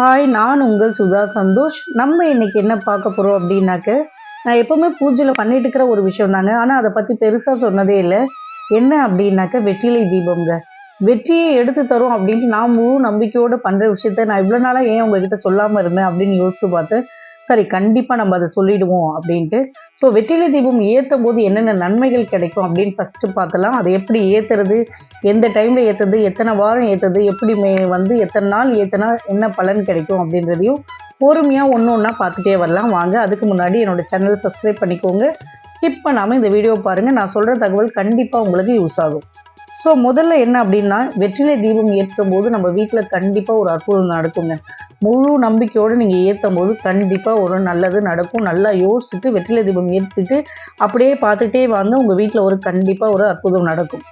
Hi நான் உங்கள் சுதா சந்தோஷ். நம்ம இன்னைக்கு என்ன பார்க்க போகிறோம் அப்படின்னாக்க நான் எப்போவுமே பூஜையில் பண்ணிட்டு இருக்கிற ஒரு விஷயம் தாங்க. ஆனால் அதை பற்றி பெருசாக சொன்னதே இல்லை. என்ன அப்படின்னாக்க வெற்றிலை தீபம்ங்க. வெற்றியை எடுத்து தரும் அப்படின்ட்டு நான் முழு நம்பிக்கையோடு பண்ணுற விஷயத்த நான் இவ்வளோ நாளாக ஏன் உங்ககிட்ட சொல்லாமல் இருந்தேன் அப்படின்னு யோசித்து பார்த்து சரி கண்டிப்பாக நம்ம அதை சொல்லிடுவோம் அப்படின்ட்டு ஸோ வெற்றிலை தீபம் ஏற்றும் போது என்னென்ன நன்மைகள் கிடைக்கும் அப்படின்னு ஃபஸ்ட்டு பார்க்கலாம். அதை எப்படி ஏற்றுறது எந்த டைமில் ஏற்றுறது எத்தனை வாரம் ஏற்றுறது எப்படி மே வந்து எத்தனை நாள் ஏற்றினா என்ன பலன் கிடைக்கும் அப்படின்றதையும் பொறுமையாக ஒன்று ஒன்றா பார்த்துட்டே வரலாம். வாங்க அதுக்கு முன்னாடி என்னோடய சேனலை சப்ஸ்கிரைப் பண்ணிக்கோங்க. ஸ்கிப் பண்ணாமல் இந்த வீடியோ பாருங்கள் நான் சொல்கிற தகவல் கண்டிப்பாக உங்களுக்கு யூஸ் ஆகும். ஸோ முதல்ல என்ன அப்படின்னா வெற்றிலை தீபம் ஏற்றும் போது நம்ம வீட்டில் கண்டிப்பாக ஒரு அற்புதம் நடக்குங்க. முழு நம்பிக்கையோடு நீங்கள் ஏற்றும் போது கண்டிப்பாக ஒரு நல்லது நடக்கும். நல்லா யோசிச்சுட்டு வெற்றிலை தீபம் ஏற்றிட்டு அப்படியே பார்த்துட்டே வாங்க உங்கள் வீட்டில் ஒரு கண்டிப்பாக ஒரு அற்புதம் நடக்கும்.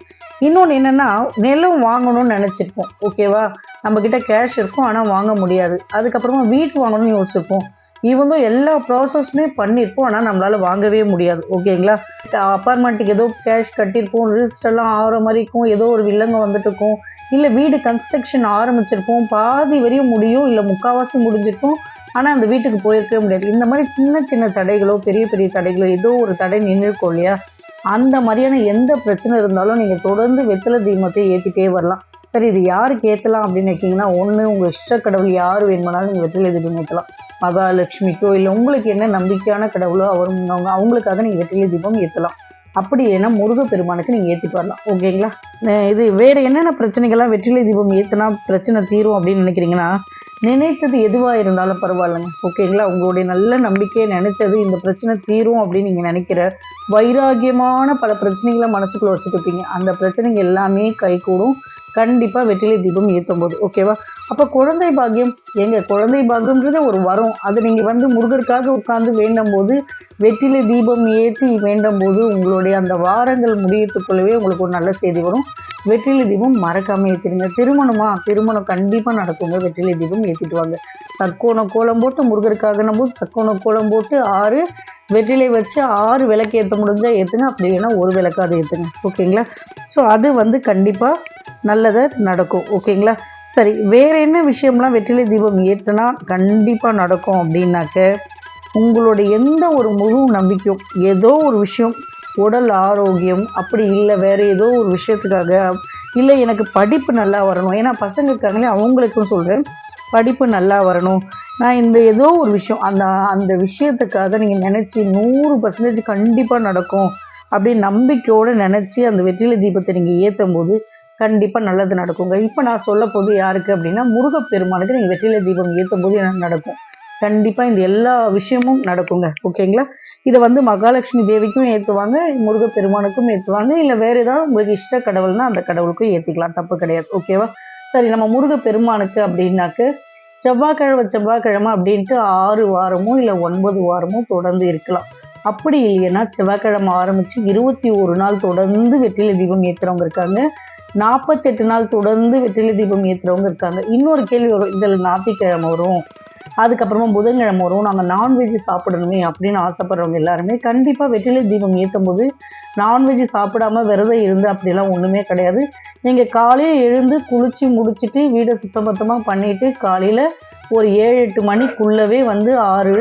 இன்னொன்று என்னென்னா நிலம் வாங்கணும்னு நினச்சிருப்போம். ஓகேவா நம்மக்கிட்ட கேஷ் இருக்கும் ஆனால் வாங்க முடியாது. அதுக்கப்புறமா வீட்டு வாங்கணும்னு யோசிச்சிருப்போம் இவங்க எல்லா ப்ராசஸுமே பண்ணியிருப்போம் ஆனால் நம்மளால் வாங்கவே முடியாது. ஓகேங்களா? அப்பார்ட்மெண்ட்டுக்கு ஏதோ கேஷ் கட்டியிருப்போம் ரிஜிஸ்டர்லாம் ஆகிற மாதிரி இருக்கும் ஏதோ ஒரு வில்லங்க வந்துட்டு இருக்கும். இல்லை வீடு கன்ஸ்ட்ரக்ஷன் ஆரம்பிச்சிருப்போம் பாதி வரையும் முடியும் இல்லை முக்கால்வாசி முடிஞ்சிருக்கும் ஆனால் அந்த வீட்டுக்கு போயிருக்கவே முடியாது. இந்த மாதிரி சின்ன சின்ன தடைகளோ பெரிய பெரிய தடைகளோ ஏதோ ஒரு தடை நின்றுருக்கோம் இல்லையா? அந்த மாதிரியான எந்த பிரச்சனை இருந்தாலும் நீங்கள் தொடர்ந்து வெத்தலை தீபத்தை ஏற்றிட்டே வரலாம். சரி இது யாருக்கு ஏற்றலாம் அப்படின்னு நினைக்கிங்கன்னா ஒன்று உங்கள் இஷ்ட கடவுள் யார் வேணுமானாலும் நீங்கள் வெற்றிலை தீபம் ஏற்றலாம் மகாலட்சுமிக்கோ இல்லை உங்களுக்கு என்ன நம்பிக்கையான கடவுளோ அவர் அவங்க அவங்களுக்காக நீங்கள் வெற்றிலை தீபம் ஏற்றலாம் அப்படி ஏன்னா முருகப்பெருமானுக்கு நீங்கள் ஏற்றிட்டு வரலாம். ஓகேங்களா? இது வேறு என்னென்ன பிரச்சனைகள்லாம் வெற்றிலை தீபம் ஏற்றினா பிரச்சனை தீரும் அப்படின்னு நினைக்கிறீங்கன்னா நினைத்தது எதுவாக இருந்தாலும் பரவாயில்லைங்க. ஓகேங்களா? உங்களுடைய நல்ல நம்பிக்கையை நினைச்சது இந்த பிரச்சனை தீரும் அப்படின்னு நீங்கள் நினைக்கிற வைராகியமான பல பிரச்சனைகளை மனசுக்குள்ளே வச்சுட்டு இருப்பீங்க. அந்த பிரச்சனைங்க எல்லாமே கைகூடும். கண்டிப்பாக வெற்றிலை தீபம் ஏற்றும் போது ஓகேவா அப்போ குழந்தை பாக்கியம் எங்க குழந்தை பாக்கியம்ன்றது ஒரு வரம். அது நீங்கள் வந்து முருகருக்காக உட்கார்ந்து வேண்டும் போது வெற்றிலை தீபம் ஏற்றி வேண்டும் போது உங்களுடைய அந்த வாரங்கள் முடியத்துக்குள்ளவே உங்களுக்கு ஒரு நல்ல செய்தி வரும். வெற்றிலை தீபம் மறக்காமல் ஏற்றிடுங்க திருமணமா? திருமணம் கண்டிப்பாக நடக்குங்க. வெற்றிலை தீபம் ஏற்றிட்டு வாங்க. சக்கோண கோலம் போட்டு முருகருக்காக போது சக்கோண கோலம் போட்டு ஆறு வெற்றிலை வச்சு ஆறு விளக்கு ஏற்ற முடிஞ்சால் ஏற்றுங்க அப்படி இல்லைன்னா ஒரு விளக்காவது ஏற்றுங்க ஓகேங்களா ஸோ அது வந்து கண்டிப்பாக நல்லதாக நடக்கும் ஓகேங்களா? சரி வேறு என்ன விஷயம்லாம் வெற்றிலை தீபம் ஏற்றினா கண்டிப்பாக நடக்கும் அப்படின்னாக்க உங்களோட எந்த ஒரு முழு நம்பிக்கையும் ஏதோ ஒரு விஷயம் உடல் ஆரோக்கியம் அப்படி இல்லை வேறு ஏதோ ஒரு விஷயத்துக்காக இல்லை எனக்கு படிப்பு நல்லா வரணும். ஏன்னா பசங்க இருக்காங்களே அவங்களுக்கும் சொல்கிறேன் படிப்பு நல்லா வரணும். நான் இந்த ஏதோ ஒரு விஷயம் அந்த அந்த விஷயத்துக்காக நீங்கள் நினச்சி நூறு பர்சன்டேஜ் கண்டிப்பாக நடக்கும் அப்படின்னு நம்பிக்கையோடு நினச்சி அந்த வெற்றிலை தீபத்தை நீங்கள் ஏற்றும் போது கண்டிப்பாக நல்லது நடக்குங்க. இப்போ நான் சொல்ல போது யாருக்கு அப்படின்னா முருகப்பெருமானுக்கு நீங்கள் வெற்றிலை தீபம் ஏற்றும் போது என்ன நடக்கும்? கண்டிப்பாக இந்த எல்லா விஷயமும் நடக்குங்க. ஓகேங்களா? இதை வந்து மகாலட்சுமி தேவிக்கும் ஏற்றுவாங்க முருகப்பெருமானுக்கும் ஏற்றுவாங்க இல்லை வேறு ஏதாவது உங்களுக்கு இஷ்ட கடவுள்னா அந்த கடவுளுக்கும் ஏற்றிக்கலாம் தப்பு கிடையாது. ஓகேவா? சரி நம்ம முருகப்பெருமானுக்கு அப்படின்னாக்க செவ்வாய்க்கிழமை செவ்வாய்க்கிழமை அப்படின்ட்டு ஆறு வாரமோ இல்லை ஒன்பது வாரமோ தொடர்ந்து இருக்கலாம். அப்படி இல்லைன்னா செவ்வாய்க்கிழமை ஆரம்பித்து இருபத்தி ஒரு நாள் தொடர்ந்து வெற்றிலை தீபம் ஏற்றுறவங்க இருக்காங்க. நாற்பத்தெட்டு நாள் தொடர்ந்து வெற்றிலை தீபம் ஏற்றுறவங்க இருக்காங்க. இன்னொரு கேள்வி வரும். இதில் ஞாயிற்றுக்கிழமை வரும். அதுக்கப்புறமா புதன்கிழமை வரும். நாங்கள் நான்வெஜ் சாப்பிடணுமே அப்படின்னு ஆசைப்படுறவங்க எல்லாருமே கண்டிப்பாக வெற்றிலை தீபம் ஏற்றும் போது நான்வெஜ் சாப்பிடாம விரதம் இருந்து அப்படிலாம் ஒன்றுமே கிடையாது. நீங்கள் காலையில் எழுந்து குளித்து முடிச்சுட்டு வீடை சுத்தபத்தமாக பண்ணிவிட்டு காலையில் ஒரு ஏழு எட்டு மணிக்குள்ளவே வந்து ஆறு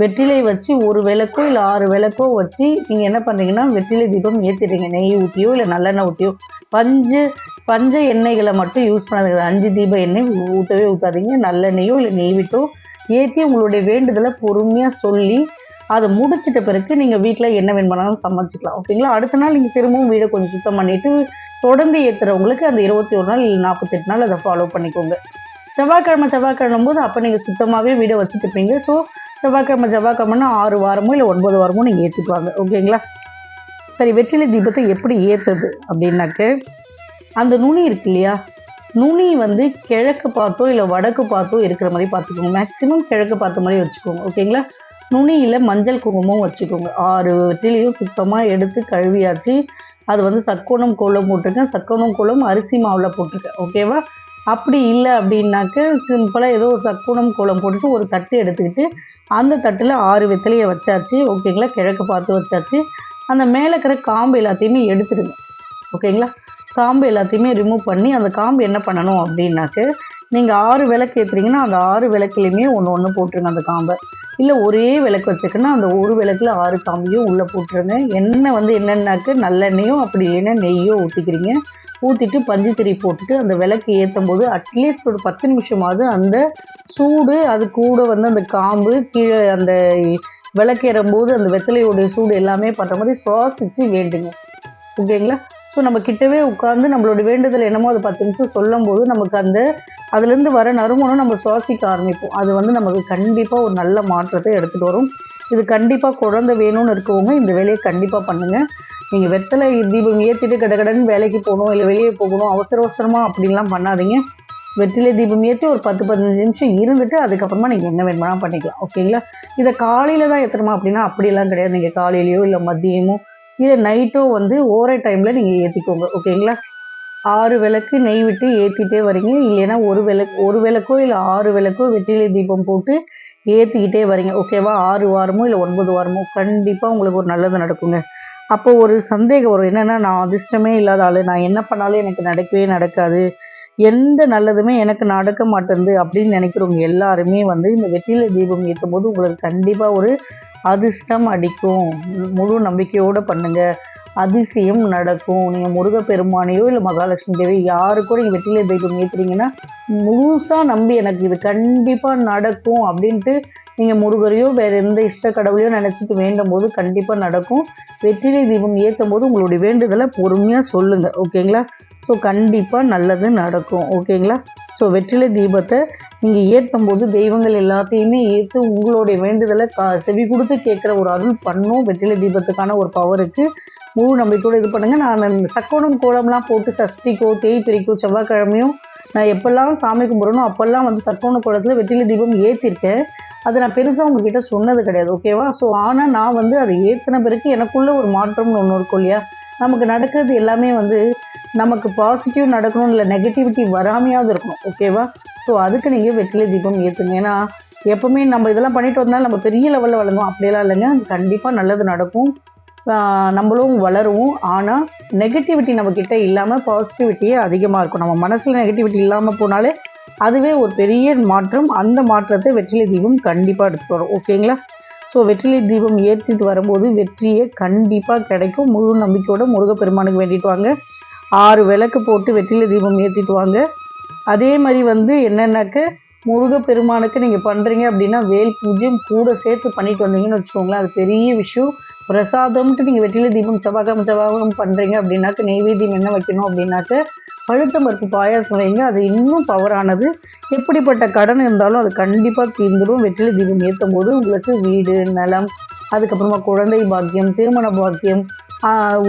வெற்றிலை வச்சு ஒரு விளக்கோ இல்லை ஆறு விளக்கோ வச்சு நீங்கள் என்ன பண்ணுறீங்கன்னா வெற்றிலை தீபம் ஏற்றிடுங்க நெய் ஊற்றியோ இல்லை நல்லெண்ணெய் ஊற்றியோ பஞ்சு பஞ்ச எண்ணெய்களை மட்டும் யூஸ் பண்ணாதீங்க. அஞ்சு தீப எண்ணெய் ஊற்றவே ஊற்றாதீங்க நல்லெண்ணெயோ இல்லை நெய் விட்டோ ஏற்றி உங்களுடைய வேண்டுதலை பொறுமையாக சொல்லி அதை முடிச்சிட்ட பிறகு நீங்கள் வீட்டில் என்ன வேணுமானாலும் சமைச்சிக்கலாம். ஓகேங்களா அடுத்த நாள் நீங்கள் திரும்பவும் வீடை கொஞ்சம் சுத்தம் பண்ணிவிட்டு தொடர்ந்து ஏற்றுறவங்களுக்கு அந்த இருபத்தி ஒரு நாள் இல்லை நாற்பத்தெட்டு நாள் அதை ஃபாலோ பண்ணிக்கோங்க. செவ்வாய்க்கிழமை செவ்வாய்க்கிழமை போது அப்போ நீங்கள் சுத்தமாகவே வீடை வச்சுட்டு இருப்பீங்க. ஸோ செவ்வாய்க்கிழமை செவ்வாய்க்கிழமைனா ஆறு வாரமோ இல்லை ஒன்பது வாரமோ நீங்கள் ஏற்றிக்குவாங்க ஓகேங்களா? சரி வெற்றிலை தீபத்தை எப்படி ஏற்றுது அப்படின்னாக்க அந்த நுனி இருக்கு இல்லையா? நுனி வந்து கிழக்கு பார்த்தோ இல்லை வடக்கு பார்த்தோ இருக்கிற மாதிரி பார்த்துக்கோங்க. மேக்ஸிமம் கிழக்கு பார்த்த மாதிரி வச்சுக்கோங்க. ஓகேங்களா? நுனியில் மஞ்சள் குங்குமம் வச்சுக்கோங்க. ஆறு வெற்றிலையும் சுத்தமாக எடுத்து கழுவியாச்சு. அது வந்து சக்கோணம் கோலம் போட்டிருக்கேன். சக்கோணம் கோலம் அரிசி மாவில் போட்டிருக்கேன். ஓகேவா? அப்படி இல்லை அப்படின்னாக்க சிம்பிளாக ஏதோ ஒரு சக்குனம் கோலம் போட்டுட்டு ஒரு தட்டு எடுத்துக்கிட்டு அந்த தட்டில் ஆறு வெத்தலையை வச்சாச்சு. ஓகேங்களா கிழக்கு பார்த்து வச்சாச்சு. அந்த மேலே இருக்கிற காம்பு எல்லாத்தையுமே எடுத்துடுங்க. ஓகேங்களா காம்பு எல்லாத்தையுமே ரிமூவ் பண்ணி அந்த காம்பு என்ன பண்ணணும் அப்படின்னாக்க நீங்கள் ஆறு விளக்கு ஏற்றுறீங்கன்னா அந்த ஆறு விளக்குலையுமே ஒன்று ஒன்று போட்டுருங்க அந்த காம்பை. இல்லை ஒரே விளக்கு வச்சுக்கன்னா அந்த ஒரு விளக்குல ஆறு காம்பையும் உள்ளே போட்டுருங்க. எண்ணெய் வந்து என்னென்னாக்கு நல்லெண்ணெயும் அப்படி இல்லைன்னா நெய்யோ ஊற்றிக்கிறீங்க ஊற்றிட்டு பஞ்சு திரி போட்டுட்டு அந்த விளக்கு ஏற்றும் போது அட்லீஸ்ட் ஒரு பத்து நிமிஷமாவது அந்த சூடு அது கூட வந்து அந்த காம்பு கீழே அந்த விளக்கேறும் போது அந்த வெத்தலையோடைய சூடு எல்லாமே பண்ணுற மாதிரி சுவாசித்து வேண்டுங்க. ஓகேங்களா? ஸோ நம்ம கிட்டவே உட்காந்து நம்மளோட வேண்டுதல் என்னமோ அது பத்து நிமிஷம் சொல்லும் போது நமக்கு அந்த அதுலேருந்து வர நறுமணம் நம்ம சுவாசிக்க ஆரம்பிப்போம். அது வந்து நமக்கு கண்டிப்பாக ஒரு நல்ல மாற்றத்தை எடுத்துகிட்டு வரும். இது கண்டிப்பாக குழந்தை வேணும்னு இருக்கவங்க இந்த வேலையை கண்டிப்பாக பண்ணுங்கள் நீங்கள் வெத்தலை தீபம் ஏற்றிட்டு கடகடன்னு வேலைக்கு போகணும் இல்லை வெளியே போகணும் அவசர அவசரமாக அப்படின்லாம் பண்ணாதீங்க. வெற்றிலை தீபம் ஏற்றி ஒரு பத்து பதினஞ்சு நிமிஷம் இருந்துட்டு அதுக்கப்புறமா நீங்கள் என்ன வேணுமானா பண்ணிக்கலாம். ஓகேங்களா இதை காலையில் தான் ஏற்றணுமா அப்படின்னா அப்படிலாம் கிடையாது. நீங்கள் காலையிலையோ இல்லை மதியமோ இல்லை நைட்டோ வந்து ஓரே டைமில் நீங்கள் ஏற்றிக்கோங்க ஓகேங்களா ஆறு விளக்கு நெய் விட்டு ஏற்றிட்டே வரீங்க இல்லைன்னா ஒரு விளக்கு ஒரு விளக்கோ இல்லை ஆறு விளக்கோ வெற்றிலை தீபம் போட்டு ஏற்றிக்கிட்டே வரீங்க ஓகேவா ஆறு வாரமோ இல்லை ஒன்பது வாரமோ? கண்டிப்பாக உங்களுக்கு ஒரு நல்லது நடக்குங்க. அப்போ ஒரு சந்தேகம் வரும். என்னென்னா நான் அதிர்ஷ்டமே இல்லாத ஆள். நான் என்ன பண்ணாலும் எனக்கு நடக்கவே நடக்காது. எந்த நல்லதுமே எனக்கு நடக்க மாட்டேங்குது அப்படின்னு நினைக்கிறவங்க எல்லாருமே வந்து இந்த வெற்றிலை தீபம் ஏற்றும் போது உங்களுக்கு கண்டிப்பாக ஒரு அதிர்ஷ்டம் அடிக்கும். முழு நம்பிக்கையோடு பண்ணுங்கள் அதிசயம் நடக்கும். நீங்கள் முருகப்பெருமானையோ இல்லை மகாலட்சுமி தேவி யாருக்கோ நீங்கள் வெற்றிலை தெய்வம் ஏற்றுறீங்கன்னா முழுசாக நம்பி எனக்கு இது கண்டிப்பாக நடக்கும் அப்படின்ட்டு நீங்கள் முருகரையோ வேறு எந்த இஷ்ட கடவுளையோ நினச்சிட்டு வேண்டும் போது கண்டிப்பாக நடக்கும். வெற்றிலை தீபம் ஏற்றும் போது உங்களுடைய வேண்டுதலை பொறுமையாக சொல்லுங்கள் ஓகேங்களா? ஸோ கண்டிப்பாக நல்லது நடக்கும். ஓகேங்களா? ஸோ வெற்றிலை தீபத்தை நீங்கள் ஏற்றும் போது தெய்வங்கள் எல்லாத்தையுமே ஏற்று உங்களுடைய வேண்டுதலை கா செவி கொடுத்து கேட்குற ஒரு அருள் பண்ணும். வெற்றிலை தீபத்துக்கான ஒரு பவருக்கு முழு நம்பிக்கையோடு இது பண்ணுங்கள் நான் சக்கோணம் கோலம்லாம் போட்டு சஷ்டிக்கோ தேய்பிரிக்கோ செவ்வாய்க்கிழமையும் நான் எப்போல்லாம் சாமி கும்பிட்றனோ அப்போல்லாம் வந்து சக்கோண கோலத்தில் வெற்றிலை தீபம் ஏற்றிருக்கேன் அதை நான் பெருசாக உங்ககிட்ட சொன்னது கிடையாது ஓகேவா ஸோ ஆனால் நான் வந்து அதை ஏற்றின பிறகு எனக்குள்ளே ஒரு மாற்றம்னு ஒன்று இருக்கும் இல்லையா? நமக்கு நடக்கிறது எல்லாமே வந்து நமக்கு பாசிட்டிவ் நடக்கணும் இல்லை நெகட்டிவிட்டி வராமையாவது இருக்கணும் ஓகேவா ஸோ அதுக்கு நீங்கள் வெற்றிலை தீபம் ஏற்றுங்க ஏன்னா எப்போவுமே நம்ம இதெல்லாம் பண்ணிட்டு வந்தாலும் நம்ம பெரிய லெவலில் வளரும் அப்படியெல்லாம் இல்லைங்க. கண்டிப்பாக நல்லது நடக்கும். நம்மளும் வளருவோம். ஆனால் நெகட்டிவிட்டி நம்மக்கிட்ட இல்லாமல் பாசிட்டிவிட்டியே அதிகமாக இருக்கும். நம்ம மனசில் நெகட்டிவிட்டி இல்லாமல் போனாலே அதுவே ஒரு பெரிய மாற்றம். அந்த மாற்றத்தை வெற்றிலை தீபம் கண்டிப்பாக எடுத்துகிட்டு வரும். ஓகேங்களா ஸோ வெற்றிலை தீபம் ஏற்றிட்டு வரும்போது வெற்றியை கண்டிப்பாக கிடைக்கும். முழு நம்பிக்கையோட முருகப்பெருமானுக்கு வேண்டிட்டு வாங்க. ஆறு விளக்கு போட்டு வெற்றிலை தீபம் ஏற்றிட்டு வாங்க. அதே மாதிரி வந்து என்னென்னாக்க முருகப்பெருமானுக்கு நீங்கள் பண்ணுறீங்க அப்படின்னா வேல் பூஜையும் கூட சேர்த்து பண்ணிட்டு வந்தீங்கன்னு வச்சுக்கோங்களேன். அது பெரிய விஷயம். பிரசாதம்ட்டு நீங்கள் வெற்றிலை தீபம் செவ்வாய்க்கிழமை செவ்வாகம் பண்ணுறீங்க அப்படின்னாக்க நெய்வேத்தியம் என்ன வைக்கணும் அப்படின்னாக்க பழுத்த பருப்பு பாயாசம் வைங்க. அது இன்னும் பவரானது எப்படிப்பட்ட கடன் இருந்தாலும் அது கண்டிப்பாக தீர்ந்துடும் வெற்றிலை தீபம் ஏற்றும் போது உங்களுக்கு வீடு நலம் அதுக்கப்புறமா குழந்தை பாக்கியம் திருமண பாக்கியம்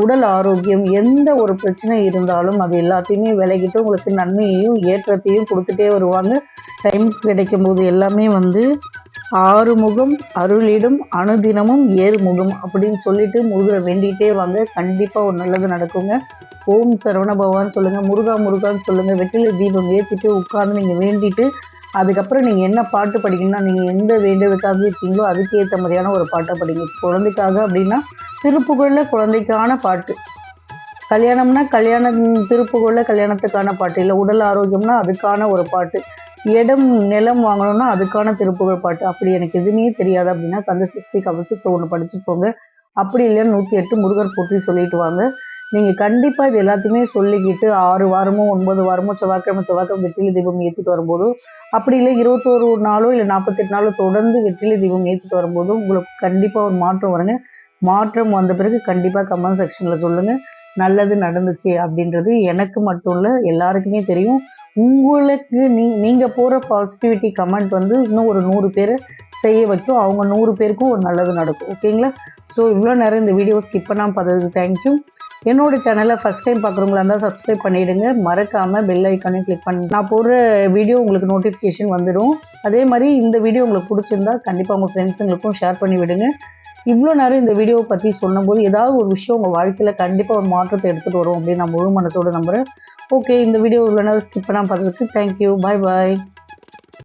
உடல் ஆரோக்கியம் எந்த ஒரு பிரச்சனை இருந்தாலும் அது எல்லாத்தையுமே விலகிட்டு உங்களுக்கு நன்மையையும் ஏற்றத்தையும் கொடுத்துட்டே வருவாங்க. டைம் கிடைக்கும் போது எல்லாமே வந்து ஆறுமுகம் அருளிடும் அணுதினமும் ஏறுமுகம் அப்படின்னு சொல்லிட்டு முருகரை வேண்டிகிட்டே வாங்க. கண்டிப்பாக ஒரு நல்லது நடக்குங்க. ஓம் சரவண பகவான் சொல்லுங்கள் முருகா முருகான்னு சொல்லுங்கள் வெற்றிலை தீபம் ஏற்றிட்டு உட்காந்து நீங்கள் வேண்டிட்டு அதுக்கப்புறம் நீங்கள் என்ன பாட்டு படிக்கணும்னா நீங்கள் எந்த வேண்டதுக்காக இருக்கீங்களோ அதுக்கேற்ற மாதிரியான ஒரு பாட்டை படிங்க. குழந்தைக்காக அப்படின்னா திருப்புகழில் குழந்தைக்கான பாட்டு. கல்யாணம்னா கல்யாணம் திருப்புகழில் கல்யாணத்துக்கான பாட்டு. இல்லை உடல் ஆரோக்கியம்னா அதுக்கான ஒரு பாட்டு. இடம் நிலம் வாங்கணும்னா அதுக்கான திருப்புகழ் பாட்டு. அப்படி எனக்கு எதுவுமே தெரியாது அப்படின்னா கந்த சிஸ்டி கவசத்தை ஒன்று படிச்சுட்டு போங்க. அப்படி இல்லைன்னு நூற்றி எட்டு முருகர் போற்றி சொல்லிட்டு வாங்க. நீங்கள் கண்டிப்பாக இது எல்லாத்தையுமே சொல்லிக்கிட்டு ஆறு வாரமோ ஒன்பது வாரமோ செவ்வாய்க்கிழமை செவ்வாய்க்கிழமை வெற்றிலை தீபம் ஏற்றிட்டு வரும்போது அப்படி இல்லை இருபத்தோரு நாளோ இல்லை நாற்பத்தெட்டு நாளோ தொடர்ந்து வெற்றிலை தீபம் ஏற்றிட்டு வரும்போது உங்களுக்கு கண்டிப்பாக ஒரு மாற்றம் வருங்க. மாற்றம் வந்த பிறகு கண்டிப்பாக கமெண்ட் செக்ஷனில் சொல்லுங்கள் நல்லது நடந்துச்சு அப்படின்றது எனக்கு மட்டும் இல்லை எல்லாருக்குமே தெரியும். உங்களுக்கு நீ நீங்கள் போகிற பாசிட்டிவிட்டி கமெண்ட் வந்து இன்னும் ஒரு நூறு பேரை செய்ய வைக்கும். அவங்க நூறு பேருக்கும் ஒரு நல்லது நடக்கும். ஓகேங்களா ஸோ இவ்வளோ நேரம் இந்த வீடியோ ஸ்கிப் பண்ணாமல் பார்த்ததுக்கு தேங்க்யூ என்னோட சேனலை ஃபஸ்ட் டைம் பார்க்குறவங்களா இருந்தால் சப்ஸ்கிரைப் பண்ணிவிடுங்க மறக்காமல் பெல் ஐக்கானே கிளிக் பண்ணி நான் போடுற வீடியோ உங்களுக்கு நோட்டிஃபிகேஷன் வந்துடும். அதே மாதிரி இந்த வீடியோ உங்களுக்கு பிடிச்சிருந்தா கண்டிப்பாக உங்கள் ஃப்ரெண்ட்ஸுங்களுக்கும் ஷேர் பண்ணி விடுங்க. இவ்வளோ நேரம் இந்த வீடியோவை பற்றி சொல்லும்போது ஏதாவது ஒரு விஷயம் உங்கள் வாழ்க்கையில் கண்டிப்பாக ஒரு மாற்றத்தை எடுத்துகிட்டு வரும் அப்படின்னு நான் முழு மனசோடு நம்புகிறேன் ஓகே இந்த வீடியோ இவ்வளோ நேரம் ஸ்கிப் பண்ணால் பார்த்ததுக்கு தேங்க்யூ பாய் பாய்